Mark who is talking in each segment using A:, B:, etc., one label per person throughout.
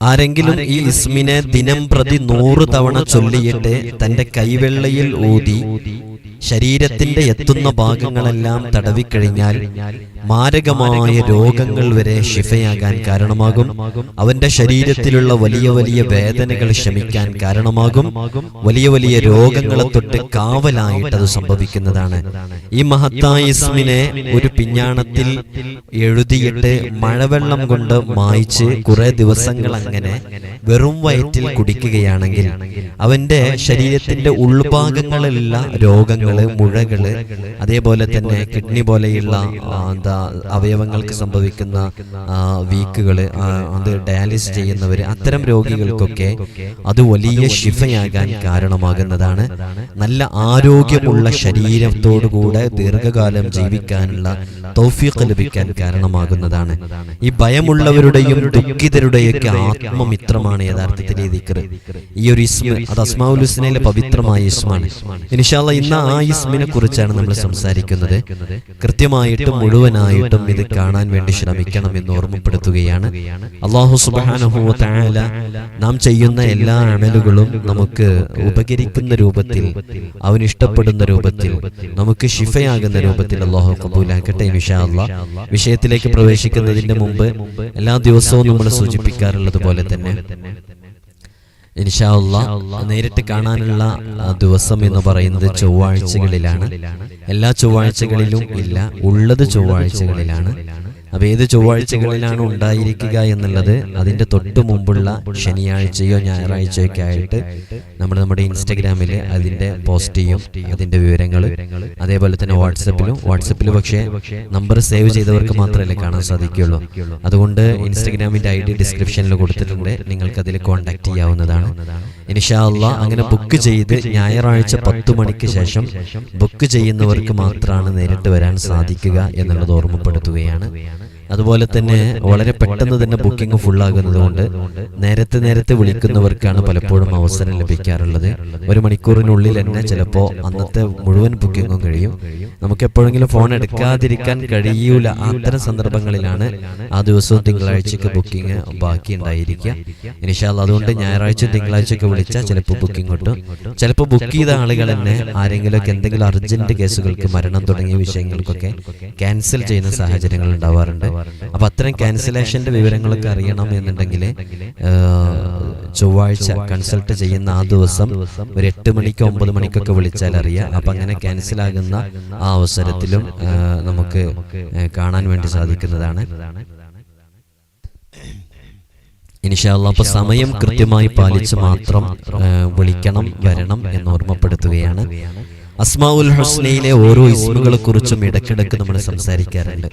A: ആരെങ്കിലും ഈ ഇസ്മിനെ ദിനം പ്രതി നൂറ് തവണ ചൊല്ലിയിട്ട് തന്റെ കൈവെള്ളയിൽ ഊതി ശരീരത്തിന്റെ എത്തുന്ന ഭാഗങ്ങളെല്ലാം തടവിക്കഴിഞ്ഞാൽ മാരകമായ രോഗങ്ങൾ വരെ ശിഫയാകാൻ കാരണമാകും. അവന്റെ ശരീരത്തിലുള്ള വലിയ വലിയ വേദനകൾ ശമിക്കാൻ കാരണമാകും. വലിയ വലിയ രോഗങ്ങളെ തൊട്ട് കാവലായിട്ട് അത് സംഭവിക്കുന്നതാണ്. ഈ മഹത്തായ ഇസ്മിനെ ഒരു പിഞ്ഞാണത്തിൽ എഴുതിയിട്ട് മഴവെള്ളം കൊണ്ട് മായിച്ച് കുറെ ദിവസങ്ങൾ അങ്ങനെ വെറും വയറ്റിൽ കുടിക്കുകയാണെങ്കിൽ അവന്റെ ശരീരത്തിന്റെ ഉൾഭാഗങ്ങളിലുള്ള രോഗങ്ങൾ മുഴകൾ അതേപോലെ തന്നെ കിഡ്നി പോലെയുള്ള എന്താ അവയവങ്ങൾക്ക് സംഭവിക്കുന്ന വീക്കുകൾ അത് ഡയാലിസ് ചെയ്യുന്നവര് അത്തരം രോഗികൾക്കൊക്കെ അത് വലിയ ശിഫയാകാൻ കാരണമാകുന്നതാണ്. നല്ല ആരോഗ്യമുള്ള ശരീരത്തോടുകൂടെ ദീർഘകാലം ജീവിക്കാനുള്ള തൗഫീഖ് ലഭിക്കാൻ കാരണമാകുന്നതാണ്. ഈ ഭയമുള്ളവരുടെയും ദുഃഖിതരുടെയൊക്കെ ആത്മമിത്രമാണ് യഥാർത്ഥത്തിൽ ഈ ഈ ഒരു ഇസ്മ അത് അസ്മാഉൽ ഹുസ്നയിലെ പവിത്രമായ ഇസ്മാണ്. ഇൻഷാല്ല ഇന്ന് ആ ഇസ്മിനെ കുറിച്ചാണ് നമ്മൾ സംസാരിക്കുന്നത്. കൃത്യമായിട്ടും മുഴുവനായിട്ടും ഇത് കാണാൻ വേണ്ടി ശ്രമിക്കണം എന്ന് ഓർമ്മപ്പെടുത്തുകയാണ്. അള്ളാഹു തആല നാം ചെയ്യുന്ന എല്ലാ അമലുകളും നമുക്ക് ഉപകരിക്കുന്ന രൂപത്തിൽ അവൻ ഇഷ്ടപ്പെടുന്ന രൂപത്തിൽ നമുക്ക് ഷിഫയാകുന്ന രൂപത്തിൽ അള്ളാഹു കബൂലാക്കട്ടെ അല്ലാ. വിഷയത്തിലേക്ക് പ്രവേശിക്കുന്നതിന്റെ മുമ്പ് എല്ലാ ദിവസവും നമ്മൾ സൂചിപ്പിക്കാറുള്ളത് പോലെ തന്നെ. ഇൻഷാ അല്ലാ നേരിട്ട് കാണാനുള്ള ദിവസം എന്ന് പറയുന്നത് ചൊവ്വാഴ്ചകളിലാണ്. എല്ലാ ചൊവ്വാഴ്ചകളിലും ഇല്ല ഉള്ളത് ചൊവ്വാഴ്ചകളിലാണ്. അപ്പൊ ഏത് ചൊവ്വാഴ്ചകളിലാണ് ഉണ്ടായിരിക്കുക എന്നുള്ളത് അതിന്റെ തൊട്ടു മുമ്പുള്ള ശനിയാഴ്ചയോ ഞായറാഴ്ചയോ ഒക്കെ ആയിട്ട് നമ്മൾ നമ്മുടെ ഇൻസ്റ്റഗ്രാമിൽ അതിന്റെ പോസ്റ്റ് ചെയ്യും അതിന്റെ വിവരങ്ങൾ. അതേപോലെ തന്നെ വാട്സപ്പിലും വാട്സപ്പിൽ പക്ഷേ നമ്പർ സേവ് ചെയ്തവർക്ക് മാത്രമല്ലേ കാണാൻ സാധിക്കുകയുള്ളൂ അതുകൊണ്ട് ഇൻസ്റ്റഗ്രാമിന്റെ ഐ ഡി ഡിസ്ക്രിപ്ഷനിൽ കൊടുത്തിട്ടുണ്ട്. നിങ്ങൾക്ക് അതിൽ കോൺടാക്ട് ചെയ്യാവുന്നതാണ്. ഇൻഷാ അള്ളാ അങ്ങനെ ബുക്ക് ചെയ്ത് ഞായറാഴ്ച പത്തു മണിക്ക് ശേഷം ബുക്ക് ചെയ്യുന്നവർക്ക് മാത്രമാണ് നേരിട്ട് വരാൻ സാധിക്കുക എന്നുള്ളത് ഓർമ്മപ്പെടുത്തുകയാണ്. അതുപോലെ തന്നെ വളരെ പെട്ടെന്ന് തന്നെ ബുക്കിംഗ് ഫുള്ളാകുന്നത് കൊണ്ട് നേരത്തെ നേരത്തെ വിളിക്കുന്നവർക്കാണ് പലപ്പോഴും അവസരം ലഭിക്കാറുള്ളത്. ഒരു മണിക്കൂറിനുള്ളിൽ തന്നെ ചിലപ്പോൾ അന്നത്തെ മുഴുവൻ ബുക്കിങ്ങും കഴിയും. നമുക്ക് എപ്പോഴെങ്കിലും ഫോൺ എടുക്കാതിരിക്കാൻ കഴിയൂല. അത്തരം സന്ദർഭങ്ങളിലാണ് ആ ദിവസവും തിങ്കളാഴ്ചക്ക് ബുക്കിംഗ് ബാക്കി ഉണ്ടായിരിക്കുക. ഇനിഷാൽ അതുകൊണ്ട് ഞായറാഴ്ച തിങ്കളാഴ്ചയൊക്കെ വിളിച്ചാൽ ചിലപ്പോൾ ബുക്കിംഗ് കിട്ടും. ചിലപ്പോൾ ബുക്ക് ചെയ്ത ആളുകൾ തന്നെ ആരെങ്കിലുമൊക്കെ എന്തെങ്കിലും അർജന്റ് കേസുകൾക്ക് മരണം തുടങ്ങിയ വിഷയങ്ങൾക്കൊക്കെ ക്യാൻസൽ ചെയ്യുന്ന സാഹചര്യങ്ങൾ ഉണ്ടാവാറുണ്ട്. അപ്പൊ അത്തരം ക്യാൻസലേഷന്റെ വിവരങ്ങളൊക്കെ അറിയണം എന്നുണ്ടെങ്കിൽ ചൊവ്വാഴ്ച കൺസൾട്ട് ചെയ്യുന്ന ആ ദിവസം ഒരു എട്ട് മണിക്ക് ഒമ്പത് മണിക്കൊക്കെ വിളിച്ചാൽ അറിയാം. അപ്പൊ അങ്ങനെ ക്യാൻസൽ ആകുന്ന ആ അവസരത്തിലും നമുക്ക് കാണാൻ വേണ്ടി സാധിക്കുന്നതാണ്. ഇനിഷാല്ല അപ്പൊ സമയം കൃത്യമായി പാലിച്ച് മാത്രം വിളിക്കണം വരണം എന്ന് ഓർമ്മപ്പെടുത്തുകയാണ്. അസ്മാഉൽ ഹുസ്നയിലെ ഓരോ ഇസ്മുകളെ കുറിച്ചും ഇടയ്ക്കിടയ്ക്ക് നമ്മൾ സംസാരിക്കാറുണ്ട്.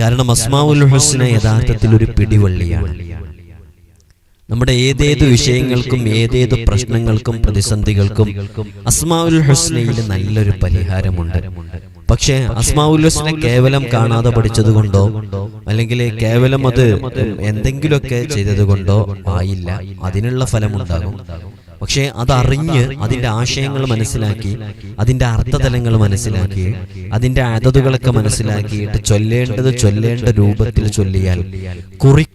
A: കാരണം അസ്മാഉൽ ഹുസ്ന യഥാർത്ഥത്തിൽ ഒരു പിടിവള്ളിയാണ്. നമ്മുടെ ഏതേത് വിഷയങ്ങൾക്കും ഏതേത് പ്രശ്നങ്ങൾക്കും പ്രതിസന്ധികൾക്കും അസ്മാഉൽ ഹുസ്നയിൽ നല്ലൊരു പരിഹാരമുണ്ട്. പക്ഷേ അസ്മാഉൽ ഹുസ്ന കേവലം കാണാതെ പഠിച്ചത് കൊണ്ടോ അല്ലെങ്കിൽ കേവലം അത് എന്തെങ്കിലുമൊക്കെ ചെയ്തത് കൊണ്ടോ ആയില്ല. അതിനുള്ള ഫലമുണ്ടാകും. പക്ഷേ അതറിഞ്ഞ് അതിന്റെ ആശയങ്ങൾ മനസ്സിലാക്കി അതിന്റെ അർത്ഥതലങ്ങൾ മനസ്സിലാക്കി അതിന്റെ അതതുകളൊക്കെ മനസ്സിലാക്കിയിട്ട് ചൊല്ലേണ്ടത് ചൊല്ലേണ്ട രൂപത്തിൽ ചൊല്ലിയാൽ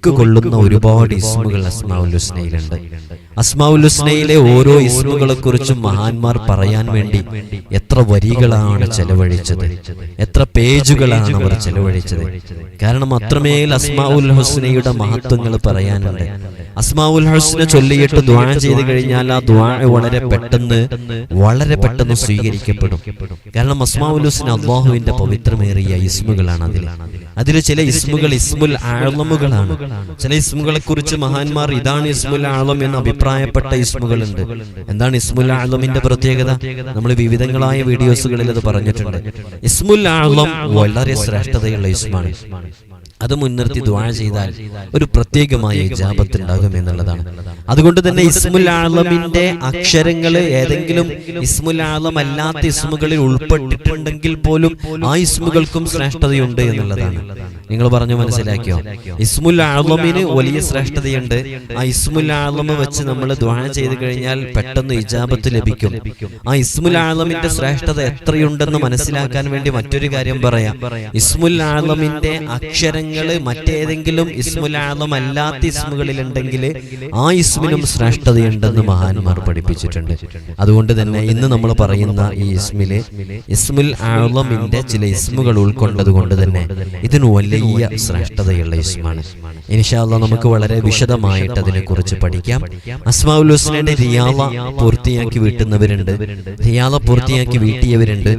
A: കൊള്ളുന്ന ഒരുപാട് ഇസ്മുകൾ അസ്മാവുൽ ഹുസ്നയിലുണ്ട് അസ്മാഉൽ ഹുസ്നയിലെ ഓരോ ഇസ്മുകളെ കുറിച്ചും മഹാന്മാർ പറയാൻ വേണ്ടി എത്ര വരികളാണ് ചെലവഴിച്ചത്? എത്ര പേജുകളാണ് അവർ ചെലവഴിച്ചത്? കാരണം അത്രമേൽ അസ്മാഉൽ ഹുസ്നയുടെ മഹത്വങ്ങൾ പറയാനുണ്ട്. അസ്മാഉൽ ഹുസ്ന ചൊല്ലിയിട്ട് ദ്വാ ചെയ്ത് കഴിഞ്ഞാൽ ആ ദ്വാ വളരെ പെട്ടെന്ന് വളരെ പെട്ടെന്ന് സ്വീകരിക്കപ്പെടും. കാരണം അസ്മാഉൽ ഹുസ്ന അള്ളാഹുവിന്റെ പവിത്രമേറിയ ഇസ്മുകളാണ് അതിൽ അതിൽ ചില ഇസ്മുകൾ ഇസ്മുൽ ആളമുകളാണ് ചില ഇസ്മുകളെ കുറിച്ച് മഹാന്മാർ ഇതാണ് ഇസ്മുൽ ആളം എന്ന് അഭിപ്രായപ്പെട്ട ഇസ്മുകളുണ്ട്. എന്താണ് ഇസ്മുൽ ആളമിന്റെ പ്രത്യേകത? നമ്മൾ വിവിധങ്ങളായ വീഡിയോസുകളിൽ അത് പറഞ്ഞിട്ടുണ്ട്. ഇസ്മുൽ ആളം വളരെ ശ്രേഷ്ഠതയുള്ള ഇസ്മാണ്. അത് മുൻനിർത്തി ദ്വാഴ ചെയ്താൽ ഒരു പ്രത്യേകമായ ജാപത്ത് ഉണ്ടാകും എന്നുള്ളതാണ്. അതുകൊണ്ട് തന്നെ ഇസ്മുൽ ആളമിന്റെ അക്ഷരങ്ങൾ ഏതെങ്കിലും ഇസ്മുൽ ആളം അല്ലാത്ത ഇസ്മുകളിൽ ഉൾപ്പെട്ടിട്ടുണ്ടെങ്കിൽ പോലും ആ ഇസ്മുകൾക്കും ശ്രേഷ്ഠതയുണ്ട് എന്നുള്ളതാണ്. നിങ്ങൾ പറഞ്ഞു മനസ്സിലാക്കിയോ? ഇസ്മുൽ ആലമിന് വലിയ ശ്രേഷ്ഠതയുണ്ട്. ആ ഇസ്മുൽ ആലമ വെച്ച് നമ്മൾ ദ്വാന ചെയ്ത് കഴിഞ്ഞാൽ പെട്ടെന്ന് ഇജാബത്ത് ലഭിക്കും. ആ ഇസ്മുൽ ആലമിന്റെ ശ്രേഷ്ഠത എത്രയുണ്ടെന്ന് മനസ്സിലാക്കാൻ വേണ്ടി മറ്റൊരു കാര്യം പറയാം. ഇസ്മുൽ ആലമിന്റെ അക്ഷരങ്ങൾ മറ്റേതെങ്കിലും ഇസ്മുൽ ആലം അല്ലാത്ത ഇസ്മുകളിൽ ഉണ്ടെങ്കിൽ ആ ഇസ്മിനും ശ്രേഷ്ഠതയുണ്ടെന്ന് മഹാന്മാർ പഠിപ്പിച്ചിട്ടുണ്ട്. അതുകൊണ്ട് തന്നെ ഇന്ന് നമ്മൾ പറയുന്ന ഈ ഇസ്മിൽ ഇസ്മുൽ ആളമിന്റെ ചില ഇസ്മുകൾ ഉൾക്കൊണ്ടത് കൊണ്ട് തന്നെ ഇതിന് വലിയ ശ്രേഷ്ഠതയുള്ള ഇസ്മാണ്. ഇൻഷാല്ല നമുക്ക് വളരെ വിശദമായിട്ട് അതിനെക്കുറിച്ച് പഠിക്കാം. അസ്മാഉൽ ഹുസ്നയുടെ റിയാള പൂർത്തിയാക്കി വീട്ടുന്നവരുണ്ട്. റിയാള പൂർത്തിയാക്കി വീട്ടിയവരുണ്ട്.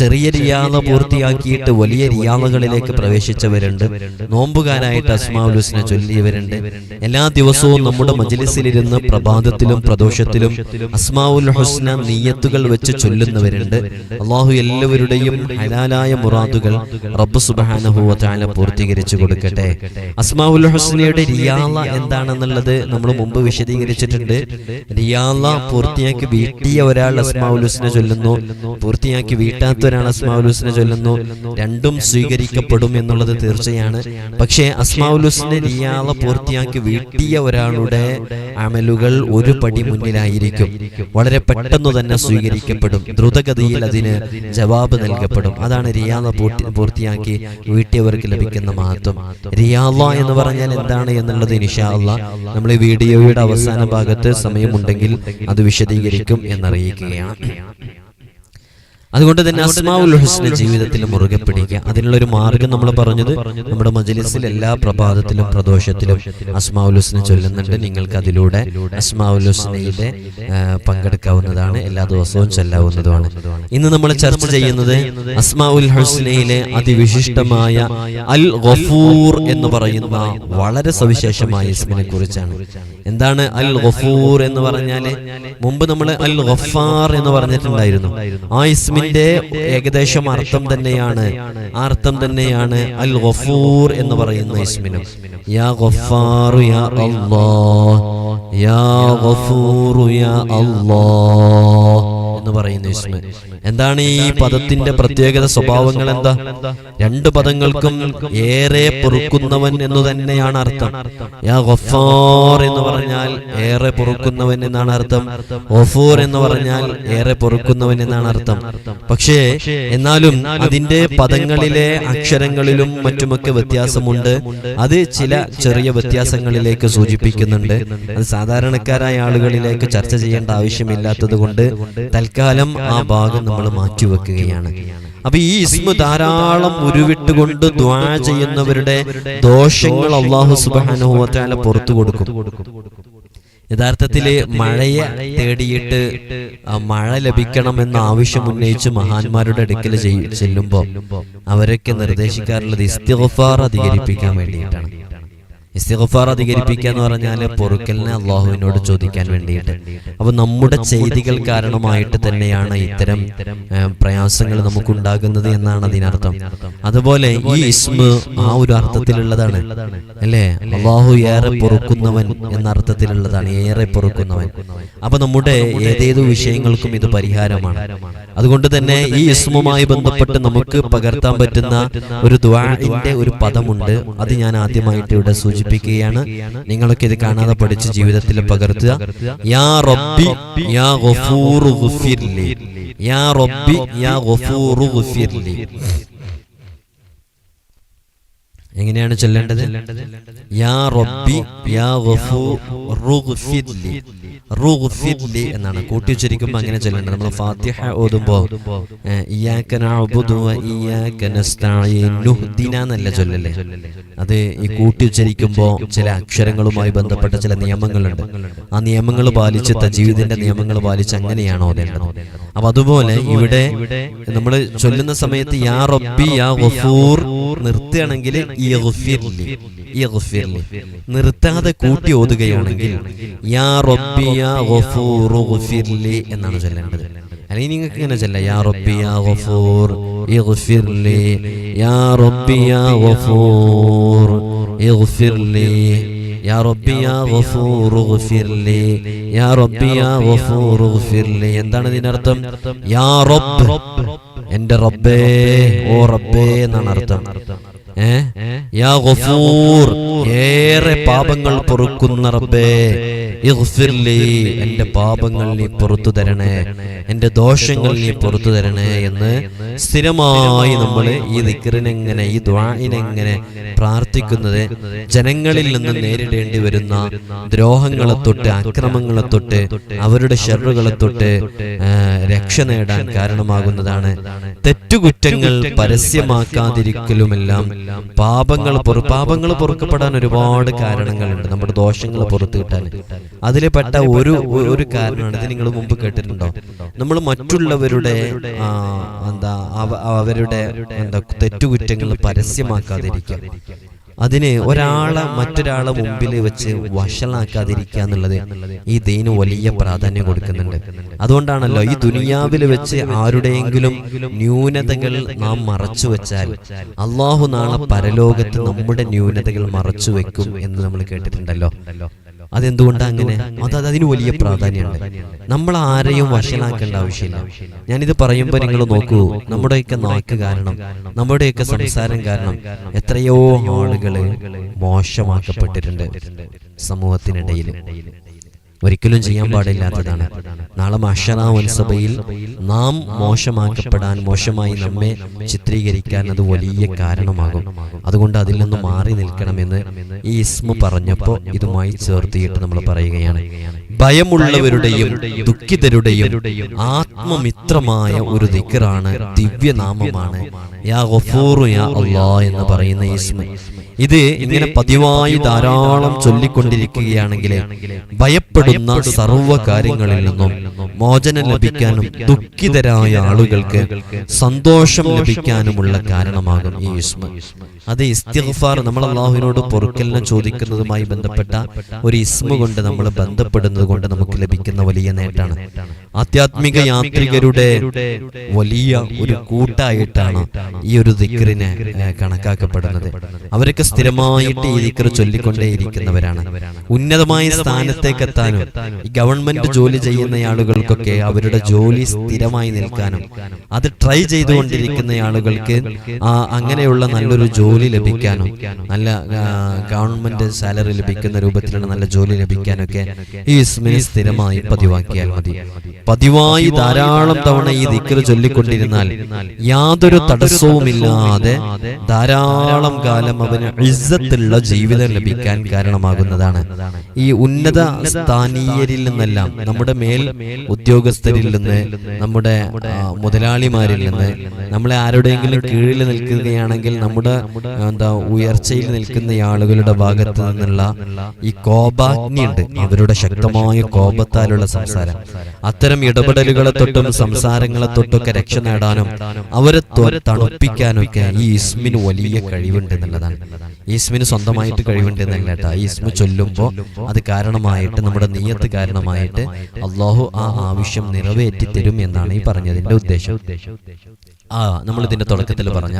A: ചെറിയ റിയാള പൂർത്തിയാക്കിയിട്ട് വലിയ റിയാളകളിലേക്ക് പ്രവേശിച്ചവരുണ്ട്. നോമ്പുകാരായിട്ട് അസ്മാഉൽ ഹുസ്ന ചൊല്ലിയവരുണ്ട്. എല്ലാ ദിവസവും നമ്മുടെ മജ്ലിസിലിരുന്ന് പ്രഭാതത്തിലും പ്രദോഷത്തിലും അസ്മാഉൽ ഹുസ്ന നീയത്തുകൾ വെച്ച് ചൊല്ലുന്നവരുണ്ട്. അള്ളാഹു എല്ലാവരുടെയും ഹലാലായ മുറാദുകൾ റബ്ബ് സുബ്ഹാനഹു വ തആല പൂർത്തീകരിച്ചു കൊടുക്കട്ടെ. അസ്മാഉൽ ഹുസ്നയുടെ റിയാള എന്താണെന്നുള്ളത് നമ്മൾ മുമ്പ് വിശദീകരിച്ചിട്ടുണ്ട്. റിയാല പൂർത്തിയാക്കി വീട്ടിയ ഒരാൾ ഹുസ്ന ചൊല്ലുന്നു. പൂർത്തിയാക്കി വീട്ടാത്ത ഒരാൾ ഹുസ്ന ചൊല്ലുന്നു. രണ്ടും സ്വീകരിക്കപ്പെടും എന്നുള്ളത് തീർച്ചയാണ്. പക്ഷേ അസ്മാഉൽ ഹുസ്ന റിയാള പൂർത്തിയാക്കി വീട്ടിയ ഒരാളുടെ അമലുകൾ ഒരു പടി മുന്നിലായിരിക്കും. വളരെ പെട്ടെന്ന് തന്നെ സ്വീകരിക്കപ്പെടും. ദ്രുതഗതിയിൽ അതിന് ജവാബ് നൽകപ്പെടും. അതാണ് റിയാദ പൂർത്തി പൂർത്തിയാക്കി വീട്ടിയവർക്ക് ലഭിക്കുന്ന മഹത്വം റിയാദ എന്ന് പറഞ്ഞാൽ എന്താണ് എന്നുള്ളത് നിഷാല്ല നമ്മൾ ഈ വീഡിയോയുടെ അവസാന ഭാഗത്ത് സമയമുണ്ടെങ്കിൽ അത് വിശദീകരിക്കും എന്നറിയിക്കുകയാണ്. അതുകൊണ്ട് തന്നെ അസ്മാഉൽ ഹുസ്ന ജീവിതത്തിൽ മുറുകെ പിടിക്കുക അതിനുള്ള ഒരു മാർഗം നമ്മൾ പറഞ്ഞത് നമ്മുടെ മജലിസിൽ എല്ലാ പ്രഭാതത്തിലും പ്രദോഷത്തിലും അസ്മാഉൽ ഹുസ്ന ചൊല്ലുന്നുണ്ട്. നിങ്ങൾക്ക് അതിലൂടെ അസ്മാഉൽ ഹുസ്നയുടെ പങ്കെടുക്കാവുന്നതാണ്. എല്ലാ ദിവസവും ചൊല്ലാവുന്നതുമാണ്. ഇന്ന് നമ്മൾ ചർച്ച ചെയ്യുന്നത് അസ്മാഉൽ ഹുസ്നയിലെ അതിവിശിഷ്ടമായ അൽ ഗഫൂർ എന്ന് പറയുന്ന വളരെ സവിശേഷമായ ഇസ്മിനെ കുറിച്ചാണ്. എന്താണ് അൽ ഗഫൂർ എന്ന് പറഞ്ഞാൽ? മുമ്പ് നമ്മൾ അൽ ഗഫാർ എന്ന് പറഞ്ഞിട്ടുണ്ടായിരുന്നു. ആ ഇസ്മിന്റെ ഏകദേശം അർത്ഥം തന്നെയാണ്. അർത്ഥം തന്നെയാണ് അൽ ഗഫൂർ എന്ന് പറയുന്ന ഇസ്മിനും. യാ ഗഫാറു യാ അല്ലാഹ്. യാ ഗഫൂറു യാ അല്ലാഹ്. എന്ന് പറയുന്ന ഇസ്മ എന്താണ് ഈ പദത്തിന്റെ പ്രത്യേകത സ്വഭാവങ്ങൾ എന്താ രണ്ട് പദങ്ങൾക്കും ഏറെ പൊറുക്കുന്നവൻ എന്ന് തന്നെയാണ് അർത്ഥം. യാ ഗഫാർ എന്ന് പറഞ്ഞാൽ ഏറെ പൊറുക്കുന്നവൻ എന്നാണ് അർത്ഥം. ഗഫൂർ എന്ന് പറഞ്ഞാൽ ഏറെ പൊറുക്കുന്നവൻ എന്നാണ് അർത്ഥം. പക്ഷേ എന്നാലും അതിന്റെ പദങ്ങളിലെ അക്ഷരങ്ങളിലും മറ്റുമൊക്കെ വ്യത്യാസമുണ്ട്. അത് ചില ചെറിയ വ്യത്യാസങ്ങളിലേക്ക് സൂചിപ്പിക്കുന്നുണ്ട്. അത് സാധാരണക്കാരായ ആളുകളിലേക്ക് ചർച്ച ചെയ്യേണ്ട ആവശ്യമില്ലാത്തത് കൊണ്ട് തൽക്കാലം ആ ഭാഗം നമ്മൾ മാറ്റിവെക്കുകയാണ്. അപ്പൊ ഈ ഇസ്മ ധാരാളം ഉരുവിട്ടുകൊണ്ട് ദ്വാ ചെയ്യുന്നവരുടെ ദോഷങ്ങൾ അള്ളാഹു സുബാനുഭവത്താല പുറത്തു കൊടുക്കും. യഥാർത്ഥത്തിൽ മഴയെ തേടിയിട്ട് മഴ ലഭിക്കണം എന്ന ആവശ്യം ഉന്നയിച്ച് മഹാന്മാരുടെ അടുക്കൽ ചെല്ലുമ്പോൾ ചെല്ലുമ്പോ അവരൊക്കെ നിർദ്ദേശിക്കാറുള്ളത് ഇസ്തിഗ്ഫാർ അധികരിപ്പിക്കാൻ വേണ്ടിയിട്ടാണ്. ഇസ്തിഗ്ഫാർ അധികരിപ്പിക്കുക എന്ന് പറഞ്ഞാൽ പൊറുക്കലിനെ അള്ളാഹുവിനോട് ചോദിക്കാൻ വേണ്ടിയിട്ട്. അപ്പൊ നമ്മുടെ ചെയ്തികൾ കാരണമായിട്ട് തന്നെയാണ് ഇത്തരം പ്രയാസങ്ങൾ നമുക്കുണ്ടാകുന്നത് എന്നാണ് അതിനർത്ഥം. അതുപോലെ ഈ ഇസ്മ ആ ഒരു അർത്ഥത്തിലുള്ളതാണ്. അല്ലേ? അള്ളാഹു ഏറെ പൊറുക്കുന്നവൻ എന്ന അർത്ഥത്തിലുള്ളതാണ്. ഏറെ പൊറുക്കുന്നവൻ. അപ്പൊ നമ്മുടെ ഏതേതു വിഷയങ്ങൾക്കും ഇത് പരിഹാരമാണ്. അതുകൊണ്ട് തന്നെ ഈ ഇസ്മുമായി ബന്ധപ്പെട്ട് നമുക്ക് പകർത്താൻ പറ്റുന്ന ഒരു ദ്വാന്റെ ഒരു പദമുണ്ട്. അത് ഞാൻ ആദ്യമായിട്ട് ഇവിടെ സൂചിപ്പിക്കുകയാണ്. നിങ്ങളൊക്കെ ഇത് കാണാതെ പഠിച്ച് ജീവിതത്തിൽ പകർത്തുക. യാ റബ്ബി യാ ഗഫൂറു ഗുഫിർലി. യാ റബ്ബി യാ ഗഫൂറു ഗുഫിർലി. എങ്ങനെയാണ് ചൊല്ലേണ്ടത്? യാ റബ്ബി യാ എന്നാണ്. കൂട്ടി അങ്ങനെ ചൊല്ലേണ്ടത്. നമ്മൾ ഫാത്തിഹ ഓതുമ്പോ ഏഹ്, ഇയ്യാക വ ഇയ്യാക നസ്തഈൻ നുഹ്ദിന എന്നല്ല ചൊല്ലല്ലേ അത് ഈ കൂട്ടി ഉച്ചരിക്കുമ്പോൾ ചില അക്ഷരങ്ങളുമായി ബന്ധപ്പെട്ട ചില നിയമങ്ങളുണ്ട്. ആ നിയമങ്ങൾ പാലിച്ച് ജീവിതത്തിന്റെ നിയമങ്ങൾ പാലിച്ച് അങ്ങനെയാണ് ഓതേണ്ടത്. അപ്പൊ അതുപോലെ ഇവിടെ നമ്മൾ ചൊല്ലുന്ന സമയത്ത് യാ റബ്ബി യാ ഗഫൂർ നിർത്തുകയാണെങ്കിൽ നിർത്താതെ കൂട്ടി ഓതുകയാണെങ്കിൽ യാ റബ്ബി യാ എന്നാണ് ചൊല്ലേണ്ടത്. അല്ലെങ്കിൽ നിങ്ങൾക്ക് ഇങ്ങനെ ചൊല്ല യാ റബ്ബി യാ ഗഫൂർ യാ യാ യാ എന്താണ് ഇതിനർത്ഥം യാ റബ്ബ്. എന്റെ റബ്ബേ ഓ റബ്ബേ എന്നാണ് അർത്ഥം. ഏറെ പാപങ്ങൾ പൊറുക്കുന്ന റബ്ബേ എന്റെ പാപങ്ങൾ നീ പുറത്തു തരണേ എന്റെ ദോഷങ്ങൾ നീ പുറത്തു തരണേ എന്ന് സ്ഥിരമായി നമ്മൾ ഈ ദിക്കറിനെങ്ങനെ ഈ ദ്വാഇനെങ്ങനെ പ്രാർത്ഥിക്കുന്നത് ജനങ്ങളിൽ നിന്ന് നേരിടേണ്ടി വരുന്ന ദ്രോഹങ്ങളെ തൊട്ട് അക്രമങ്ങളെ തൊട്ട് അവരുടെ ഷെറുകളെ തൊട്ട് രക്ഷ നേടാൻ കാരണമാകുന്നതാണ്. തെറ്റുകുറ്റങ്ങൾ പരസ്യമാക്കാതിരിക്കലുമെല്ലാം പാപങ്ങൾ പൊറു പാപങ്ങൾ പൊറുക്കപ്പെടാൻ ഒരുപാട് കാരണങ്ങളുണ്ട്. നമ്മുടെ ദോഷങ്ങൾ പുറത്തു കിട്ടാൻ. അതിൽ പെട്ട ഒരു ഒരു കാരണമാണ്. ഇത് നിങ്ങൾ മുമ്പ് കേട്ടിട്ടുണ്ടോ? നമ്മൾ മറ്റുള്ളവരുടെ എന്താ അവരുടെ എന്താ തെറ്റുകുറ്റങ്ങൾ പരസ്യമാക്കാതിരിക്കുക. അതിന് ഒരാളെ മറ്റൊരാളെ മുമ്പിൽ വെച്ച് വഷളാക്കാതിരിക്കുക എന്നുള്ളത് ഈ ദീന് വലിയ പ്രാധാന്യം കൊടുക്കുന്നുണ്ട്. അതുകൊണ്ടാണല്ലോ ഈ ദുനിയാവിൽ വെച്ച് ആരുടെയെങ്കിലും ന്യൂനതകൾ നാം മറച്ചു വെച്ചാൽ അള്ളാഹു നാളെ പരലോകത്ത് നമ്മുടെ ന്യൂനതകൾ മറച്ചു വെക്കും എന്ന് നമ്മൾ കേട്ടിട്ടുണ്ടല്ലോ. അതെന്തുകൊണ്ടാ അങ്ങനെ? അത് അത് അതിന് വലിയ പ്രാധാന്യമുണ്ട്. നമ്മൾ ആരെയും വഷളാക്കേണ്ട ആവശ്യമില്ല. ഞാനിത് പറയുമ്പോൾ നിങ്ങൾ നോക്കൂ. നമ്മുടെയൊക്കെ നാക്ക് കാരണം നമ്മുടെയൊക്കെ സംസാരം കാരണം എത്രയോ ആളുകൾ മോശമാക്കപ്പെട്ടിട്ടുണ്ട്. സമൂഹത്തിനിടയിൽ ഒരിക്കലും ചെയ്യാൻ പാടില്ലാത്തതാണ്. നാളെ മഷറാ വൻസഭയിൽ നാം മോശമാക്കപ്പെടാൻ മോശമായി നമ്മെ ചിത്രീകരിക്കാൻ അത് വലിയ കാരണമാകും. അതുകൊണ്ട് അതിൽ നിന്ന് മാറി നിൽക്കണമെന്ന് ഈ ഇസ്മ പറഞ്ഞപ്പോൾ ഇതുമായി ചേർത്തിയിട്ട് നമ്മൾ പറയുകയാണ്. ഭയമുള്ളവരുടെയും ദുഃഖിതരുടെയും ആത്മമിത്രമായ ഒരു ദിക്കറാണ് ദിവ്യനാമമാണ്. യാ ഗഫൂറു യാ അള്ളാ എന്ന് പറയുന്ന ഇസ്മ. ഇത് ഇങ്ങനെ പതിവായി ധാരാളം ചൊല്ലിക്കൊണ്ടിരിക്കുകയാണെങ്കിൽ ഭയപ്പെടുന്ന സർവ കാര്യങ്ങളിൽ നിന്നും മോചനം ലഭിക്കാനും ദുഃഖിതരായ ആളുകൾക്ക് സന്തോഷം ലഭിക്കാനുമുള്ള കാരണമാകും ഈ ഇസ്മ അത് ഇസ്തിഗ്ഫാർ നമ്മൾ അള്ളാഹുവിനോട് പൊറുക്കലിനെ ചോദിക്കുന്നതുമായി ബന്ധപ്പെട്ട ഒരു ഇസ്മ കൊണ്ട് നമ്മൾ ബന്ധപ്പെടുന്നത് കൊണ്ട് നമുക്ക് ലഭിക്കുന്ന വലിയ നേട്ടാണ് ആധ്യാത്മിക യാത്രികരുടെ വലിയ ഒരു കൂട്ടായിട്ടാണ് ഈ ഒരു ദിക്റിനെ കണക്കാക്കപ്പെടുന്നത്. അവരൊക്കെ സ്ഥിരമായിട്ട് ഈ ദിക്ർ ചൊല്ലിക്കൊണ്ടേയിരിക്കുന്നവരാണ്. ഉന്നതമായ സ്ഥാനത്തേക്ക് എത്താനും ഈ ഗവൺമെന്റ് ജോലി ചെയ്യുന്ന ആളുകൾക്കൊക്കെ അവരുടെ ജോലി സ്ഥിരമായി നിൽക്കാനും അത് ട്രൈ ചെയ്തുകൊണ്ടിരിക്കുന്ന ആളുകൾക്ക് ആ അങ്ങനെയുള്ള നല്ലൊരു ജോലി ലഭിക്കാനും നല്ല ഗവൺമെന്റ് സാലറി ലഭിക്കുന്ന രൂപത്തിലുള്ള നല്ല ജോലി ലഭിക്കാനൊക്കെ ഈ ഇസ്മിനെ സ്ഥിരമായി പതിവാക്കിയാൽ മതി. പതിവായി ധാരാളം തവണ ഈ ദിക്കർ ചൊല്ലിക്കൊണ്ടിരുന്നാൽ യാതൊരു തടസ്സവുമില്ലാതെ ധാരാളം കാലം അവന് ഇസ്സത്തുള്ള ജീവിതം ലഭിക്കാൻ കാരണമാകുന്നതാണ്. ഈ ഉന്നത സ്ഥാനീയരിൽ നിന്നെല്ലാം നമ്മുടെ മേൽ ഉദ്യോഗസ്ഥരിൽ നിന്ന് നമ്മുടെ മുതലാളിമാരിൽ നിന്ന് നമ്മളെ ആരുടെയെങ്കിലും കീഴിൽ നിൽക്കുകയാണെങ്കിൽ നമ്മുടെ എന്താ ഉയർച്ചയിൽ നിൽക്കുന്ന ആളുകളുടെ ഭാഗത്ത് നിന്നുള്ള ഈ കോപാഗ്നിയുണ്ട്. അവരുടെ ശക്തമായ കോപത്താലുള്ള സംസാരം. അത്തരം ഇടപെടലുകളെ തൊട്ടും സംസാരങ്ങളെ തൊട്ടൊക്കെ രക്ഷ നേടാനും അവരെ തണുപ്പിക്കാനും തണുപ്പിക്കാനൊക്കെ ഈ ഇസ്മിന് വലിയ കഴിവുണ്ട് എന്നുള്ളതാണ്. ഈസ്മിന് സ്വന്തമായിട്ട് കഴിവുണ്ട് എന്നല്ല കേട്ടോ. ഈ ഇസ്മ ചൊല്ലുമ്പോൾ അത് കാരണമായിട്ട് നമ്മുടെ നീയത്ത് കാരണമായിട്ട് അള്ളാഹു ആ ആവശ്യം നിറവേറ്റി തരും എന്നാണ് ഈ പറഞ്ഞതിന്റെ ഉദ്ദേശം. ഉദ്ദേശം. ആ നമ്മൾ ഇതിന്റെ തുടക്കത്തിൽ പറഞ്ഞ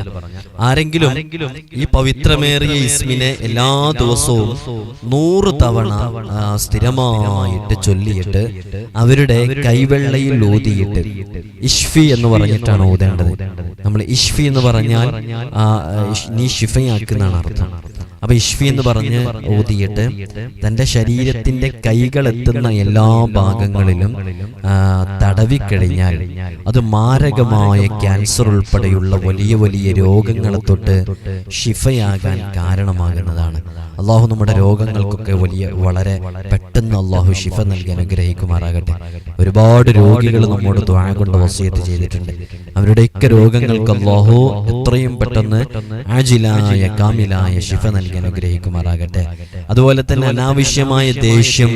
A: ആരെങ്കിലും ഈ പവിത്രമേറിയ ഇസ്മിനെ എല്ലാ ദിവസവും നൂറ് തവണ സ്ഥിരമായിട്ട് ചൊല്ലിയിട്ട് അവരുടെ കൈവെള്ളയിൽ ഊതിയിട്ട് ഇഷ്ഫി എന്ന് പറഞ്ഞിട്ടാണ് ഊതേണ്ടത്. നമ്മൾ ഇഷ്ഫി എന്ന് പറഞ്ഞാൽ നീ ഷിഫയാക്കുന്നതാണ് അർത്ഥം. അപ്പൊ ഇഷ്ഫി എന്ന് പറഞ്ഞ് ഊതിയിട്ട് തന്റെ ശരീരത്തിന്റെ കൈകൾ എത്തുന്ന എല്ലാ ഭാഗങ്ങളിലും തടവിക്കഴിഞ്ഞാൽ അത് മാരകമായ ക്യാൻസർ ഉൾപ്പെടെയുള്ള വലിയ വലിയ രോഗങ്ങളെ തൊട്ട് ഷിഫയാകാൻ കാരണമാകുന്നതാണ്. അള്ളാഹു നമ്മുടെ രോഗങ്ങൾക്കൊക്കെ വലിയ വളരെ പെട്ടെന്ന് അള്ളാഹു ഷിഫ നൽകി അനുഗ്രഹിക്കുമാറാകട്ടെ. ഒരുപാട് രോഗികൾ നമ്മോട് ദ്വാ കൊണ്ട് ചെയ്തിട്ടുണ്ട്. അവരുടെയൊക്കെ രോഗങ്ങൾക്ക് അള്ളാഹു എത്രയും പെട്ടെന്ന് ആജിലായ കാമിലായ ഷിഫ നൽകി അനുഗ്രഹിക്കുമാറാകട്ടെ. അതുപോലെ തന്നെ അനാവശ്യമായ ദേഷ്യം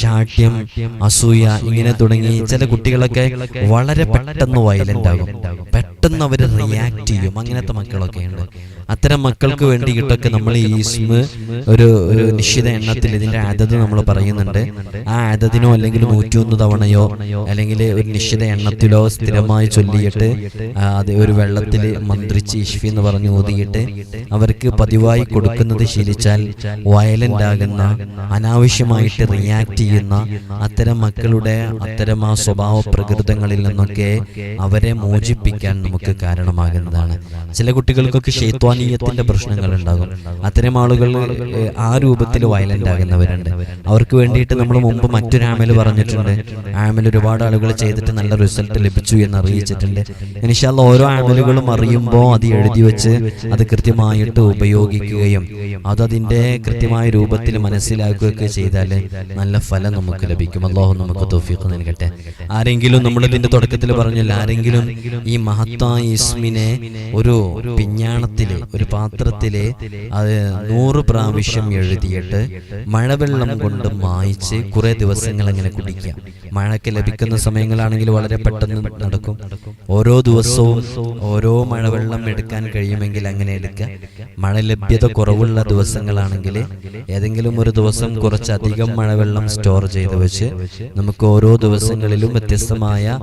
A: ശാഠ്യം അസൂയ ഇങ്ങനെ തുടങ്ങി ചില കുട്ടികളൊക്കെ വളരെ പെട്ടെന്ന് വയലന്റ് ആകും. പെട്ടെന്ന് അവർ റിയാക്ട് ചെയ്യും. അങ്ങനത്തെ മക്കളൊക്കെ ഉണ്ട്. അത്തരം മക്കൾക്ക് വേണ്ടിയിട്ടൊക്കെ നമ്മൾ ഈ ഇസ്മ ഒരു ഒരു നിശ്ചിത എണ്ണത്തിൽ ഇതിന്റെ അതത് നമ്മൾ പറയുന്നുണ്ട്. ആ അതതിനോ അല്ലെങ്കിൽ നൂറ്റിയൊന്ന് തവണയോ അല്ലെങ്കിൽ ഒരു നിശ്ചിത എണ്ണത്തിലോ സ്ഥിരമായി ചൊല്ലിയിട്ട് അത് ഒരു വെള്ളത്തിൽ മന്ത്രിച്ച് ഇഷ്ഫി എന്ന് പറഞ്ഞ് ഓതിയിട്ട് അവർക്ക് പതിവായി കൊടുക്കുന്നത് ശീലിച്ചാൽ വയലന്റ് ആകുന്ന അനാവശ്യമായിട്ട് റിയാക്ട് ചെയ്യുന്ന അത്തരം മക്കളുടെ അത്തരം ആ സ്വഭാവ പ്രകൃതങ്ങളിൽ നിന്നൊക്കെ അവരെ മോചിപ്പിക്കാൻ നമുക്ക് കാരണമാകുന്നതാണ്. ചില കുട്ടികൾക്കൊക്കെ ഷെയ്ത്വാൻ ഷെയ്ത്വാനീയത്തിന്റെ പ്രശ്നങ്ങൾ ഉണ്ടാകും അത്തരം ആളുകൾ ആ രൂപത്തിൽ വയലന്റ് ആകുന്നവരുണ്ട്. അവർക്ക് വേണ്ടിയിട്ട് നമ്മൾ മുമ്പ് മറ്റൊരു ആമൽ പറഞ്ഞിട്ടുണ്ട്. ആമൽ ഒരുപാട് ആളുകൾ ചെയ്തിട്ട് നല്ല റിസൾട്ട് ലഭിച്ചു എന്ന് അറിയിച്ചിട്ടുണ്ട്. ഇനിഷാല്ല ഓരോ ആമലുകളും അറിയുമ്പോൾ അത് എഴുതി വെച്ച് അത് കൃത്യമായിട്ട് ഉപയോഗിക്കുകയും അതതിന്റെ കൃത്യമായ രൂപത്തിൽ മനസ്സിലാക്കുകയൊക്കെ ചെയ്താൽ നല്ല ഫലം നമുക്ക് ലഭിക്കും. അള്ളാഹു നമുക്ക് തൗഫീഖ് നൽകട്ടെ. ആരെങ്കിലും നമ്മൾ ഇതിന്റെ തുടക്കത്തിൽ പറഞ്ഞില്ല. ആരെങ്കിലും ഈ മഹത്തായ ഇസ്മിനെ ഒരു പിഞ്ഞാണത്തിൽ ഒരു പാത്രത്തിലെ അത് നൂറ് പ്രാവശ്യം എഴുതിയിട്ട് മഴവെള്ളം കൊണ്ട് മായിച്ച് കുറെ ദിവസങ്ങൾ അങ്ങനെ കുടിക്കുക. മഴയ്ക്ക് ലഭിക്കുന്ന സമയങ്ങളാണെങ്കിൽ വളരെ പെട്ടെന്ന് നടക്കും. ഓരോ ദിവസവും ഓരോ മഴവെള്ളം എടുക്കാൻ കഴിയുമെങ്കിൽ അങ്ങനെ എടുക്കുക. മഴ ലഭ്യത കുറവുള്ള ദിവസങ്ങളാണെങ്കിൽ ഏതെങ്കിലും ഒരു ദിവസം കുറച്ചധികം മഴവെള്ളം സ്റ്റോർ ചെയ്ത് വെച്ച് നമുക്ക് ഓരോ ദിവസങ്ങളിലും വ്യത്യസ്തമായ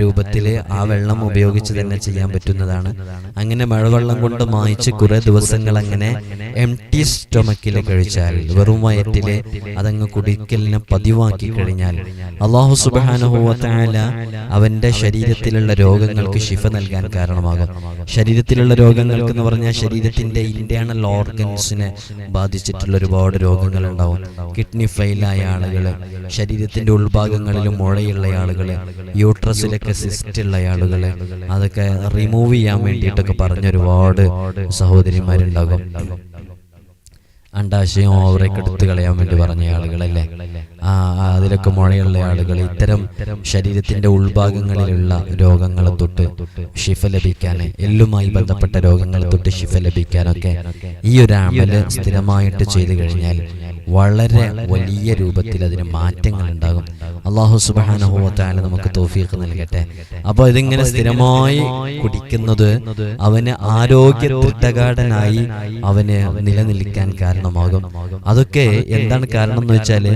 A: രൂപത്തിൽ ആ വെള്ളം ഉപയോഗിച്ച് തന്നെ ചെയ്യാൻ പറ്റുന്നതാണ്. അങ്ങനെ മഴവെള്ളം കൊണ്ട് മായിച്ച് കുറെ ദിവസങ്ങൾ അങ്ങനെ എം ടി സ്റ്റൊമക്കിൽ കഴിച്ചാൽ വെറും വയറ്റിലെ അതങ്ങ് കുടിക്കലിനെ പതിവാക്കി കഴിഞ്ഞാൽ അള്ളാഹു സുബാനുഭവത്തായ അവന്റെ ശരീരത്തിലുള്ള രോഗങ്ങൾക്ക് ശിഫ നൽകാൻ കാരണമാകും. ശരീരത്തിലുള്ള രോഗങ്ങൾക്ക് എന്ന് പറഞ്ഞാൽ ശരീരത്തിന്റെ ഇന്റേണൽ ഓർഗൻസിനെ ബാധിച്ചിട്ടുള്ള ഒരുപാട് രോഗങ്ങൾ ഉണ്ടാവും കിഡ്നി ഫെയിലായ ആളുകൾ ശരീരത്തിന്റെ ഉൾഭാഗങ്ങളിൽ മുഴയുള്ള ആളുകൾ യൂട്രസിലൊക്കെ സിസ്റ്റ് ഉള്ള ആളുകൾ അതൊക്കെ റിമൂവ് ചെയ്യാൻ വേണ്ടിയിട്ടൊക്കെ പറഞ്ഞ ഒരുപാട് സഹോദരിമാരുണ്ടാകും. അണ്ടാശയം ഓവറൊക്കെ എടുത്തു കളയാൻ വേണ്ടി പറഞ്ഞ ആളുകളല്ലേ? ആ അതിലൊക്കെ മുഴയുള്ള ആളുകൾ. ഇത്തരം ശരീരത്തിന്റെ ഉൾഭാഗങ്ങളിലുള്ള രോഗങ്ങളെ തൊട്ട് ഷിഫ ലഭിക്കാൻ എല്ലുമായി ബന്ധപ്പെട്ട രോഗങ്ങളെ തൊട്ട് ഷിഫ ലഭിക്കാനൊക്കെ ഈ ഒരു അമൽ സ്ഥിരമായിട്ട് ചെയ്തു കഴിഞ്ഞാൽ വളരെ വലിയ രൂപത്തിൽ അതിന് മാറ്റങ്ങൾ ഉണ്ടാകും. അള്ളാഹു സുബാനുഭവത്താല നമുക്ക് തോഫീക്ക് നൽകട്ടെ. അപ്പൊ ഇതിങ്ങനെ സ്ഥിരമായി കുടിക്കുന്നത് അവന് ആരോഗ്യ ദൃഢകാടനായി അവന് നിലനിൽക്കാൻ കാരണമാകും. അതൊക്കെ എന്താണ് കാരണം എന്ന് വെച്ചാൽ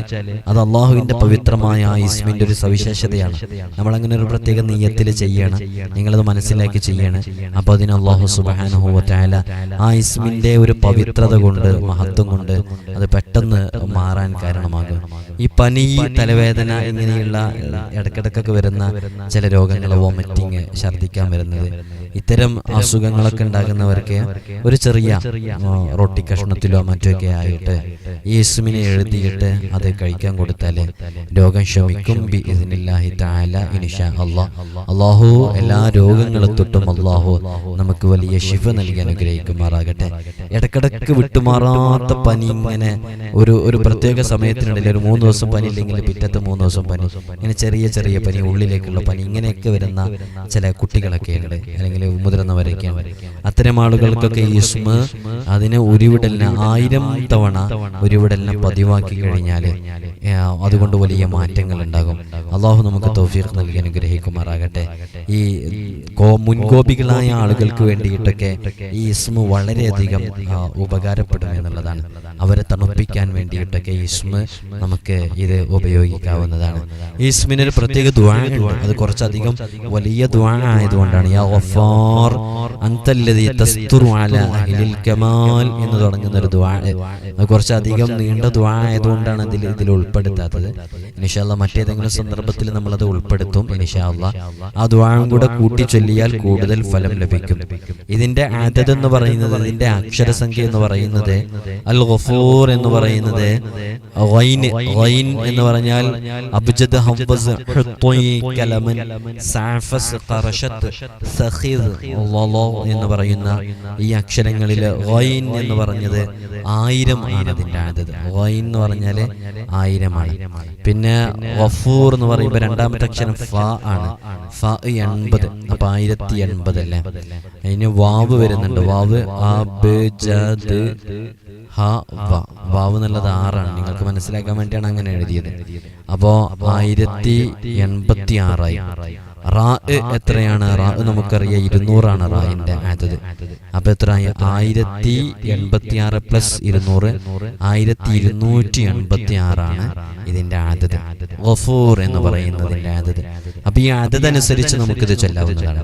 A: അത് അള്ളാഹുവിന്റെ പവിത്രമായ ആ ഇസ്മിന്റെ ഒരു സവിശേഷതയാണ്. നമ്മൾ അങ്ങനെ ഒരു പ്രത്യേക നീയത്തിൽ ചെയ്യണം. നിങ്ങളത് മനസ്സിലാക്കി ചെയ്യണം. അപ്പൊ അതിന് അള്ളാഹു സുബാനുഭവത്താല ആ ഇസ്മിന്റെ ഒരു പവിത്രത കൊണ്ട് മഹത്വം കൊണ്ട് അത് പെട്ടെന്ന് മാറാൻ കാരണമാകും. ഈ പനി തലവേദന ഇങ്ങനെയുള്ള ഇടക്കിടക്കൊക്കെ വരുന്ന ചില രോഗങ്ങൾ വോമിറ്റിങ് ഛർദിക്കാൻ വരുന്നത്. ഇത്തരം അസുഖങ്ങളൊക്കെ ഉണ്ടാകുന്നവർക്ക് ഒരു ചെറിയ റൊട്ടി കഷ്ണത്തിലോ മറ്റോ ഒക്കെ ആയിട്ട് ഈ ഇസ്മിനെ എഴുതിയിട്ട് അത് കഴിക്കാൻ കൊടുത്താൽ രോഗം ശമിക്കും ബി ഇതിനില്ലാഹി താല ഇനിഷാ അള്ളാഹ് അള്ളാഹു എല്ലാ രോഗങ്ങളും തൊട്ടും അള്ളാഹു നമുക്ക് വലിയ ശിവ നൽകി അനുഗ്രഹിക്കുമാറാകട്ടെ. ഇടക്കിടക്ക് വിട്ടുമാറാത്ത പനി ഇങ്ങനെ ഒരു ഒരു ഒരു പ്രത്യേക സമയത്തിനിടയിൽ ഒരു മൂന്ന് ദിവസം പനി ഇല്ലെങ്കിൽ പിറ്റത്തെ മൂന്ന് ദിവസം പനി. ഇങ്ങനെ ചെറിയ ചെറിയ പനി ഉള്ളിലേക്കുള്ള പനി ഇങ്ങനെയൊക്കെ വരുന്ന ചില കുട്ടികളൊക്കെ ഉണ്ട്. അല്ലെങ്കിൽ മുതിർന്നവരൊക്കെ അത്തരം ആളുകൾക്കൊക്കെ ഈ ഇസ്മ അതിനെ ഉരുവിടലിന് ആയിരം തവണ ഉരുവിടലിനെ പതിവാക്കി കഴിഞ്ഞാൽ അതുകൊണ്ട് വലിയ മാറ്റങ്ങൾ ഉണ്ടാകും. അള്ളാഹു നമുക്ക് തൗഫീഖ് നൽകി അനുഗ്രഹിക്കുമാറാകട്ടെ. ഈ കോ- മുൻകോപികളായ ആളുകൾക്ക് വേണ്ടിയിട്ടൊക്കെ ഈ ഇസ്മ വളരെയധികം ഉപകാരപ്പെടും എന്നുള്ളതാണ്. അവരെ തണുപ്പിക്കാൻ വേണ്ടിയിട്ടൊക്കെ ഇസ്മ നമുക്ക് ഇത് ഉപയോഗിക്കാവുന്നതാണ്. ഇസ്മിന് ഒരു പ്രത്യേക ദ്വാ ഉണ്ട്. അത് കുറച്ചധികം വലിയ ദ്വാന ആയതുകൊണ്ടാണ്. യാ ഗഫാർ തസ്തുറു അലാ അഹ്ലിൽ കമാൽ എന്ന് തുടങ്ങുന്ന ഒരു ദ്വാ അത് കുറച്ചധികം നീണ്ട ദ്വാ ആയതുകൊണ്ടാണ് അതിൽ ഇതിൽ ഉൾപ്പെടുത്താത്തത്. ഇനിഷാല്ല മറ്റേതെങ്കിലും സന്ദർഭത്തിൽ നമ്മൾ അത് ഉൾപ്പെടുത്തും ഇനിഷാല്ല ആ ദ്വാരം കൂടെ കൂട്ടി ചൊല്ലിയാൽ കൂടുതൽ ഫലം ലഭിക്കും. ഇതിന്റെ ആദത് എന്ന് പറയുന്നത് ഇതിന്റെ അക്ഷരസംഖ്യ എന്ന് പറയുന്നത് അൽ ഗഫൂർ എന്ന് പറയുന്നത് ഗൈൻ എന്ന് പറഞ്ഞാൽ അബ്ജദ് ഹംബസ് കലമൻ സാഫസ് ഖറശത്ത് സഖീദ് എന്ന് പറയുന്ന ഈ അക്ഷരങ്ങളിൽ ഗൈൻ എന്ന് പറഞ്ഞത് ആയിരം ആണ് അതിന്റെ ആദത് ഗൈൻ എന്ന് പറഞ്ഞാൽ ആയിരമാണ്. പിന്നെ വഫൂർ എന്ന് പറയുമ്പോൾ രണ്ടാമത്തെ അക്ഷരം ഫ ആണ്. ഫ എൺപത് അപ്പൊ ആയിരത്തി എൺപത് അല്ലേ അതിന് വാവ് വരുന്നുണ്ട്. വാവ് ആ ബ് ജ ദ് വാവ് എന്നുള്ളത് ആറാണ്. നിങ്ങൾക്ക് മനസ്സിലാക്കാൻ വേണ്ടിയാണ് അങ്ങനെ എഴുതിയത്. അപ്പോ ആയിരത്തി എൺപത്തി ആറായി റാ എത്രയാണ്? റാ നമുക്കറിയാം. ഇരുന്നൂറാണ് റായിന്റെ ആത്തത് അപ്പൊ എത്ര ആയിരത്തി എൺപത്തി ആറ് പ്ലസ് ഇരുന്നൂറ്. ആയിരത്തി ഇരുന്നൂറ്റി എൺപത്തി ആറാണ് ഇതിന്റെ ആദത് ഗഫൂർ എന്ന് പറയുന്നതിന്റെ ആദത് അപ്പൊ ഈ ആദത് അനുസരിച്ച് നമുക്കിത് ചെല്ലാവുന്നതാണ്.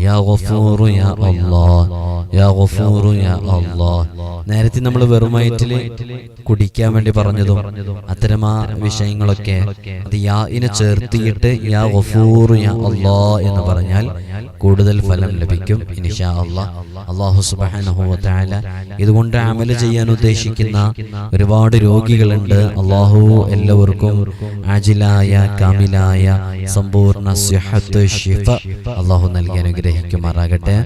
A: യാ ഗഫൂറു യാ അല്ലാഹ് യാ ഗഫൂറു യാ അല്ലാഹ് നേരത്തെ നമ്മൾ വെറും വയറ്റിൽ കുടിക്കാൻ വേണ്ടി പറഞ്ഞതും അത്തരം ആ വിഷയങ്ങളൊക്കെ അത് യാ ഇനെ ചേർത്തിയിട്ട് യാ ഗഫൂറു യാ അല്ലാഹ് എന്ന് പറഞ്ഞാൽ കൂടുതൽ ഫലം ലഭിക്കും ഇൻഷാ അല്ലാഹ് അല്ലാഹു സുബ്ഹാനഹു വ തആല ഇതുകൊണ്ട് അമൽ ചെയ്യാൻ ഉദ്ദേശിക്കുന്ന ഒരുപാട് രോഗികളുണ്ട്. അള്ളാഹു എല്ലാവർക്കും ആജിലായ കാമിലായ സമ്പൂർണ സിഹത്ത് ഷിഫ അള്ളാഹു നൽകി അനുഗ്രഹം അനുഗ്രഹിക്കുമാറാകട്ടെ.